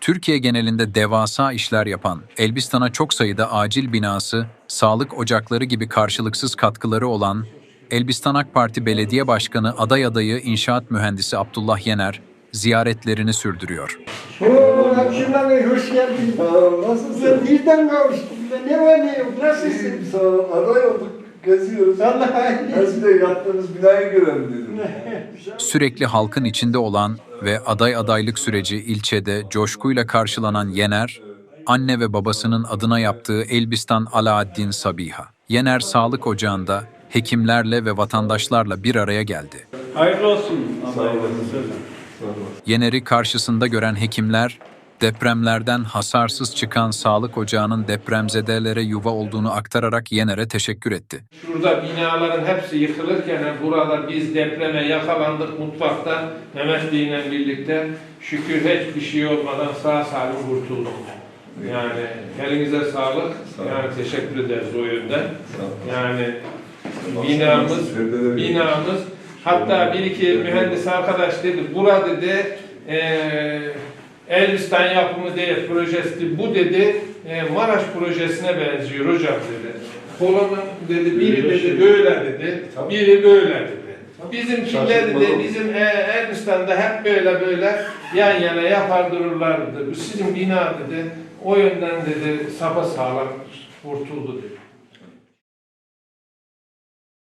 Türkiye genelinde devasa işler yapan, Elbistan'a çok sayıda acil binası, sağlık ocakları gibi karşılıksız katkıları olan Elbistan AK Parti Belediye Başkanı aday adayı inşaat mühendisi Abdullah Yener ziyaretlerini sürdürüyor. Bey hoş geldin. Sağ ol, nasılsın? Birden kavuştum. Ben ne var ne yok. Nasılsın? Sağ ol. Aday olduk, geziyoruz. Allah Nasıl da yattığınız binayı görelim dedim. Sürekli halkın içinde olan ve aday adaylık süreci ilçede coşkuyla karşılanan Yener, anne ve babasının adına yaptığı Elbistan Alaaddin Sabiha. Yener Sağlık Ocağı'nda hekimlerle ve vatandaşlarla bir araya geldi. Hayırlı olsun. Sağ olun. Yener'i karşısında gören hekimler, depremlerden hasarsız çıkan sağlık ocağının depremzedelere yuva olduğunu aktararak Yener'e teşekkür etti. Şurada binaların hepsi yıkılırken burada biz depreme yakalandık mutfakta Mehmet Bey'le birlikte şükür hiçbir şey olmadan sağ salim kurtulduk. Yani elinize sağlık. Sağ. Yani teşekkür ederiz o yönden. Yani binamız binamız hatta bir iki mühendis arkadaş dedi bura dedi eee Elbistan yapımı değil projesi bu dedi eee, Maraş projesine benziyor hocam dedi. Kolonun dedi biri dedi böyle dedi biri böyle dedi. Bizimkiler oldu. bizim eee, Elbistan'da hep böyle böyle yan yana yapar dururlardı. Sizin bina dedi o yönden dedi sapa sağlam kurtuldu dedi.